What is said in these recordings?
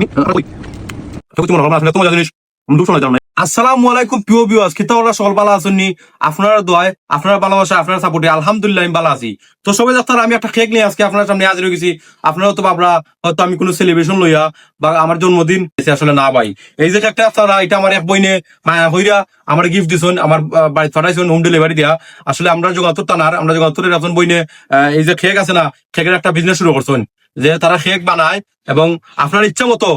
আমি সেলিব্রেশন লইয়া বা আমার জন্মদিন আসলে না ভাই এই যে একটা আপনারা, এটা আমার এক বইনে হইরা আমার গিফট দিছেন, আমার বাড়িতে পাঠাইছেন হোম ডেলিভারি দিয়া। আসলে আমরা যোগাত্তর টানার আমরা যোগাত্তরের একজন বইনে এই যে কেক আছে না কেকের একটা বিজনেস শুরু করছেন। যে তারা কেক বানায় এবং আপনার ইচ্ছা মতো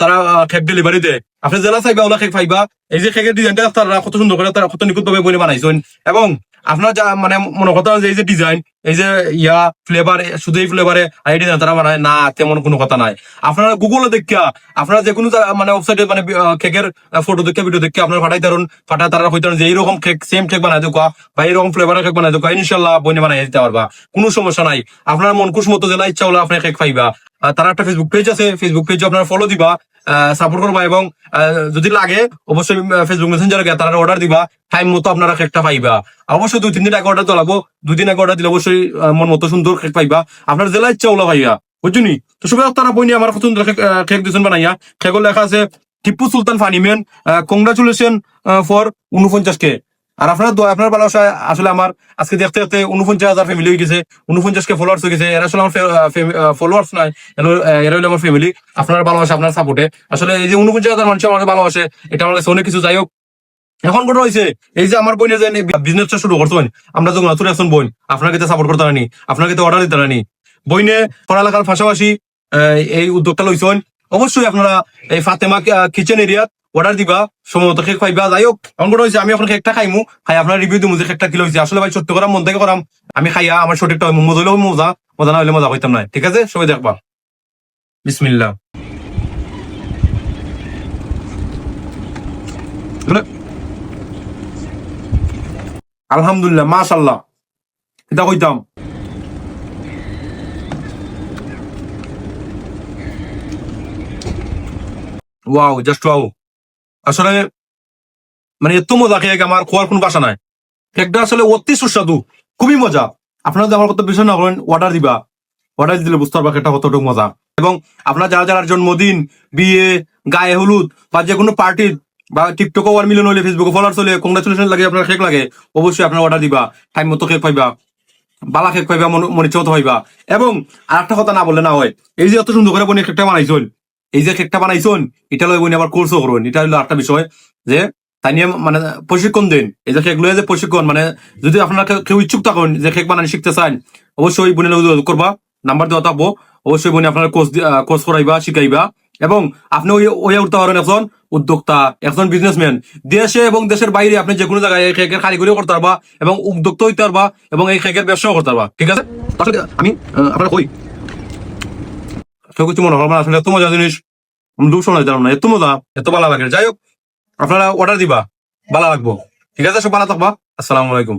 তারা কেক ডেলিভারি দেয়। আপনি জেলা চাইবা, ওলা কেক পাইবা এই যে কেকের ডিজাইনটা তারা কত সুন্দর করে, তারা কত নিখুঁত ভাবে বলে বানাইছেন। এবং আপনার যা মানে মনে কথা যে, এই যে ডিজাইন এই যে ইয়া ফ্লেভার শুধু এই ফ্লেভারে এই ডিজাইন তারা বানায়, না, তেমন কোনো কথা নাই। আপনারা গুগলে দেখা আপনারা যে কোনো মানে ওয়েবসাইটে মানে কেকের ফটো দেখে ভিডিও দেখে আপনারা পাঠাই তারুন পাঠায় তারা হইতে যে, এইরকম কেক সেম কেক বানাই দেখা বা এইরকম ফ্লেভারের কেক বানাই দেখা ইনশাল্লাহ বইনে বানাই দিতে পারবা। কোনো সমস্যা নাই। আপনার মন খুশ মতো জেলা ইচ্ছা হলে আপনি কেক পাইবা তারা একটা ফেসবুক পেজ আছে ফেসবুক পেজ আপনারা ফলো দিবা। সাপোর্ট করবা এবং যদি লাগে, অবশ্যই ফেসবুক মেসেঞ্জারে গিয়ে তারা অর্ডার দিবা। টাইম মতো আপনারা কেকটা পাইবা। অবশ্যই দুই তিন দিন আগে অর্ডার চলাবো দুই দিন আগে অর্ডার দিলে অবশ্যই মন মতো সুন্দর কেক পাইবা। আপনার জেলা ইচ্ছা ওলা পাইবা। বুঝছুনি তো সবাই তারা বইনি আমার কত সুন্দর কেক দিয়েছেন বানাইয়া। কেকও লেখা আছে, Tipu Sultan funny man congratulation for উনপঞ্চাশ কে আর আপনার দোয়া আপনার ভালোবাসা আসলে আমার আজকে দেখতে দেখতে উনপঞ্চাশ হাজার ফ্যামিলি হয়ে গেছে উনপঞ্চাশ কে ফলোয়ার্স হয়ে গেছে, এরা আসলে আমার ফলোয়ার্স নাই এরা হলো আমার ফ্যামিলি আপনার ভালোবাসা, আপনার সাপোর্টে আসলে এই যে উনপঞ্চাশ হাজার মানুষ আমাকে ভালোবাসে, এটা আমার কাছে অনেক কিছু, যাই হোক। এখন কথা হয়েছে এই যে আমার বোনের যে বিজনেসটা শুরু করতেন আমরা যখন নতুন একজন বোন আপনার কাছে সাপোর্ট করতে রানি আপনার কাছে অর্ডার দিতে রানি বইনে পড়ালেখার পাশাপাশি এই উদ্যোগটা লইছেন। অবশ্যই আপনারা এই ফাতেমা কিচেন এরিয়াত অর্ডার দিবা সম্ভবত কেক পাইবা যাই হোক এখন কথা হয়েছে আমি এখন কেকটা খাইমু, খাই আপনার রিভিউ দিমু যে কেকটা কি লইছে আসলে ভাই, সত্যি করাম মন থেকে করাম আমি খাইয়া আমার সঠিকটা মজা হইলেও মজা মজা না হইলে মজা হইতাম না ঠিক আছে? সবাই দেখবা। বিসমিল্লাহ আলহামদুলিল্লাহ মাশাল্লাহ এটা কইতাম। ওয়াও জাস্ট ওয়াও আসলে মানে এত মজা কেক আমার খোয়ার কোনো বাসা নাই। কেকটা আসলে অতি সুস্বাদু, খুবই মজা। আপনারা আমার কত বিষয় না করেন অর্ডার দিবা। অর্ডার দিলে বুঝতে পারবা কেকটা কতটুকু মজা। এবং আপনার যারা যারা জন্মদিন, বিয়ে, গায়ে হলুদ বা যে কোনো পার্টি বা টিকটকে ওয়ার মিলন হলে ফেসবুকে ফলোয়ার্স হলে কংগ্রাচুলেশন লাগে, আপনার কেক লাগে, অবশ্যই আপনার অর্ডার দিবা। টাইম মতো কেক পাইবা। বালা কেক পাইবা, মন- চত পাইবা। এবং আর একটা কথা না বললে না হয়, এই যে এত সুন্দর করে বনি কেকটা বানাইছন এই যে কেকটা বানাইছন, এটা লয় বনি আবার কোর্সও করবেন এটা হলো একটা বিষয় যে তাই নিয়ে মানে প্রশিক্ষণ দেন। এই যে কেক লয়ে যে প্রশিক্ষণ মানে যদি আপনারা কেউ- ইচ্ছুক থাকেন যে কেক বানানি শিখতে চান, অবশ্যই বোনের যোগাযোগ করবা, নাম্বার দেওয়া থাকব। অবশ্যই বোনে আপনার কোর্স কোর্স করাইবা, শিখাইবা। এবং আপনি ওই ওই উঠতে পারেন একজন উদ্যোক্তা, একজন বিজনেসম্যান দেশে এবং দেশের বাইরে আপনি যে কোনো জায়গায় এই কেকের কারিগরিও করতে পারবা এবং উদ্যোক্তা হইতে পারবা এবং এই কেকের ব্যবসাও করতে পারবা। ঠিক আছে? আমি আপনার কই? কেউ কিছু মনে হল আসলে এত মজা জিনিস দূর শোনা জানাম না। এত মজা এত ভালো লাগে যাই হোক, আপনারা অর্ডার দিবা ভালো লাগবো। ঠিক আছে, সব ভালো থাকবা। আসসালামু আলাইকুম।